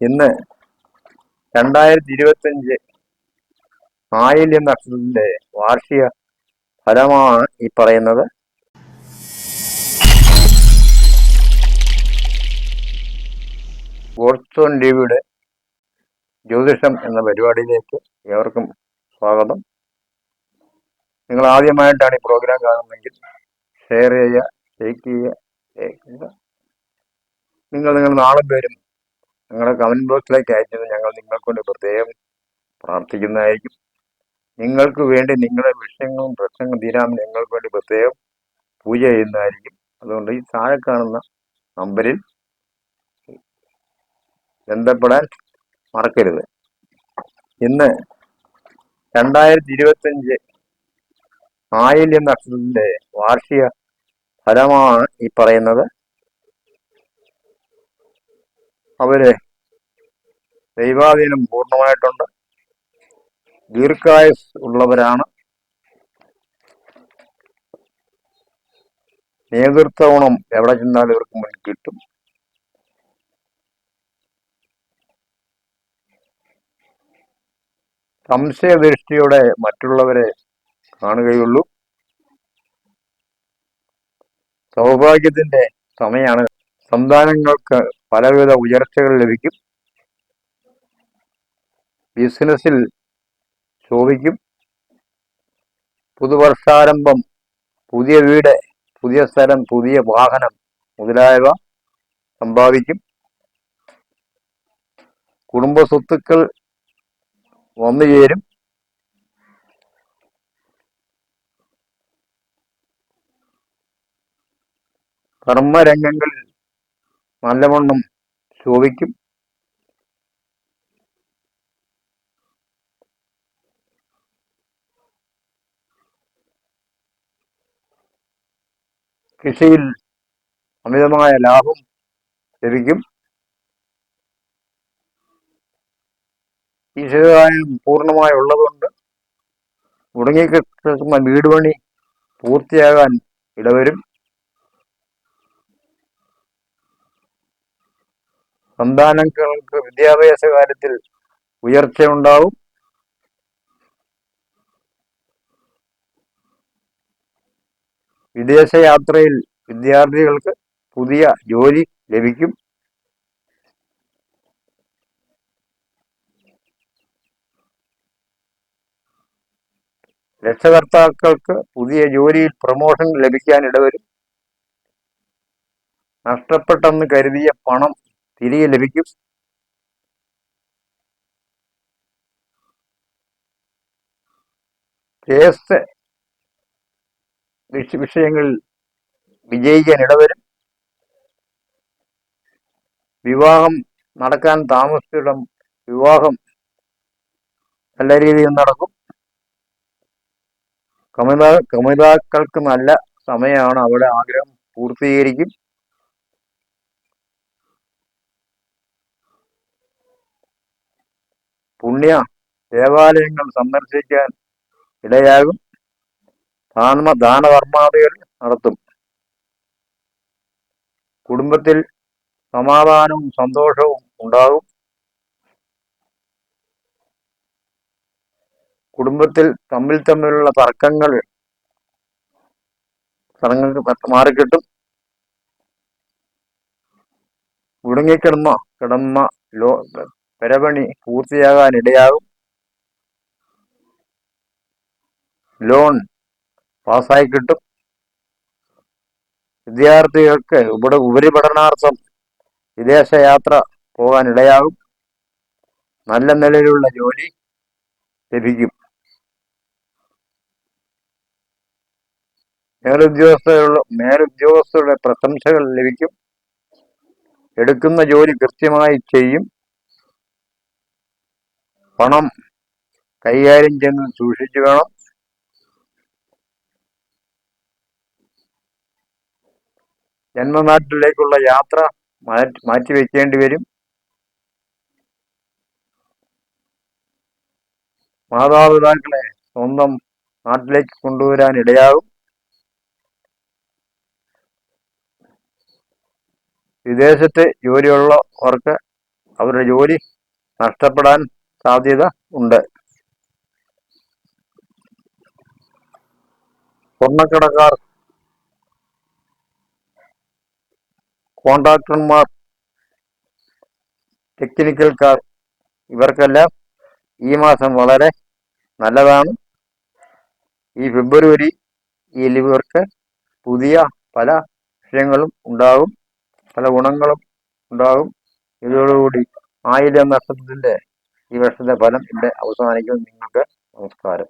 ഇന്ന് രണ്ടായിരത്തി ഇരുപത്തിയഞ്ച് ആയില്യം നക്ഷത്രത്തിന്റെ വാർഷിക ഫലമാണ് ഈ പറയുന്നത് ഗോഡ്സോൺ ടിവിയുടെ ജ്യോതിഷം എന്ന പരിപാടിയിലേക്ക് ഏവർക്കും സ്വാഗതം നിങ്ങൾ ആദ്യമായിട്ടാണ് ഈ പ്രോഗ്രാം കാണുന്നതെങ്കിൽ ഷെയർ ചെയ്യുക ലൈക്ക് ചെയ്യുക. നിങ്ങൾ നിങ്ങൾ നാളെ പേരും നിങ്ങളുടെ കമന്റ് ബോക്സിലേക്ക് അയച്ചത് ഞങ്ങൾ നിങ്ങൾക്കൊണ്ട് പ്രത്യേകം പ്രാർത്ഥിക്കുന്നതായിരിക്കും. നിങ്ങൾക്ക് വേണ്ടി നിങ്ങളുടെ വിഷയങ്ങളും പ്രശ്നങ്ങളും തീരാൻ നിങ്ങൾക്ക് വേണ്ടി പ്രത്യേകം പൂജ ചെയ്യുന്നതായിരിക്കും. അതുകൊണ്ട് ഈ താഴെ കാണുന്ന നമ്പറിൽ ബന്ധപ്പെടാൻ മറക്കരുത്. ഇന്ന് രണ്ടായിരത്തി ഇരുപത്തിയഞ്ച് ആയില്യം നക്ഷത്രത്തിന്റെ വാർഷിക ഫലമാണ് ഈ പറയുന്നത്. അവർ ദൈവാധീനം പൂർണമായിട്ടുണ്ട്. ദീർഘായുസ് ഉള്ളവരാണ്. നേതൃത്വ ഗുണം എവിടെ ചെന്നാലും ഇവർക്ക് മുന്നിൽ കിട്ടും. സംശയദൃഷ്ടിയോടെ മറ്റുള്ളവരെ കാണുകയുള്ളൂ. സൗഭാഗ്യത്തിന്റെ സമയമാണ് സന്താനങ്ങൾക്ക് പലവിധ ഉയർച്ചകൾ ലഭിക്കും. ബിസിനസ്സിൽ ശോഭിക്കും. പുതുവർഷാരംഭം പുതിയ വീട് പുതിയ സ്ഥലം പുതിയ വാഹനം മുതലായവ സമ്പാദിക്കും. കുടുംബ സ്വത്തുക്കൾ വന്നു ചേരും. കർമ്മരംഗങ്ങളിൽ നല്ലവണ്ണം ശോഭിക്കും. കൃഷിയിൽ അമിതമായ ലാഭം ലഭിക്കും. ഈ ശിവകാര്യം പൂർണമായി ഉള്ളതുകൊണ്ട് മുടങ്ങിക്കിടക്കുന്ന വീട് പണി പൂർത്തിയാകാൻ ഇടവരും. സന്താനങ്ങൾക്ക് വിദ്യാഭ്യാസ കാര്യത്തിൽ ഉയർച്ചയുണ്ടാവും. വിദേശയാത്രയിൽ വിദ്യാർത്ഥികൾക്ക് പുതിയ ജോലി ലഭിക്കും. രക്ഷകർത്താക്കൾക്ക് പുതിയ ജോലിയിൽ പ്രമോഷൻ ലഭിക്കാൻ ഇടവരും. നഷ്ടപ്പെട്ടെന്ന് കരുതിയ പണം തിരികെ ലഭിക്കും കേസ് വിഷ- വിഷയങ്ങളിൽ വിജയിക്കാൻ ഇടവരും. വിവാഹം നടക്കാൻ താമസിച്ചിടം വിവാഹം നല്ല രീതിയിൽ നടക്കും. കമിത കമിതാക്കൾക്ക് നല്ല സമയമാണ്. അവിടെ ആഗ്രഹം പൂർത്തീകരിക്കും. പുണ്യ ദേവാലയങ്ങൾ സന്ദർശിക്കാൻ ഇടയാകും. ദാന ദാനധർമാദികൾ നടത്തും. കുടുംബത്തിൽ സമാധാനവും സന്തോഷവും ഉണ്ടാകും. കുടുംബത്തിൽ തമ്മിൽ തമ്മിലുള്ള തർക്കങ്ങൾ തർക്കങ്ങൾക്ക് മാറിക്കിട്ടും. മുടങ്ങിക്കിടന്ന കിടന്ന ലോ പെരപണി പൂർത്തിയാകാനിടയാകും ലോൺ പാസ്സായി കിട്ടും. വിദ്യാർത്ഥികൾക്ക് ഉപ ഉപരിപഠനാർത്ഥം വിദേശയാത്ര പോകാൻ ഇടയാകും. നല്ല നിലയിലുള്ള ജോലി ലഭിക്കും. മേലുദ്യോഗസ്ഥരുടെ മേലുദ്യോഗസ്ഥരുടെ പ്രശംസകൾ ലഭിക്കും. എടുക്കുന്ന ജോലി കൃത്യമായി ചെയ്യും. പണം കൈകാര്യം ചെയ്യുന്നത് സൂക്ഷിച്ചു വേണം. ജന്മനാട്ടിലേക്കുള്ള യാത്ര മാറ്റി വെക്കേണ്ടി വരും. മാതാപിതാക്കളെ സ്വന്തം നാട്ടിലേക്ക് കൊണ്ടുവരാൻ ഇടയാകും. വിദേശത്ത് ജോലിയുള്ളവർക്ക് അവരുടെ ജോലി നഷ്ടപ്പെടാൻ സാധ്യത ഉണ്ട്. സ്വർണക്കടക്കാർ കോൺട്രാക്ടർമാർ ടെക്നിക്കൽക്കാർ ഇവർക്കെല്ലാം ഈ മാസം വളരെ നല്ലതാണ്. ഈ ഫെബ്രുവരി ഈ ഇവർക്ക് പുതിയ പല വിഷയങ്ങളും ഉണ്ടാകും പല ഗുണങ്ങളും ഉണ്ടാകും. ഇതോടുകൂടി ആയിരം നക്ഷത്രത്തിന്റെ ഈ വർഷത്തെ ഫലം ഇവിടെ അവസാനിക്കും നിങ്ങൾക്ക് നമസ്കാരം.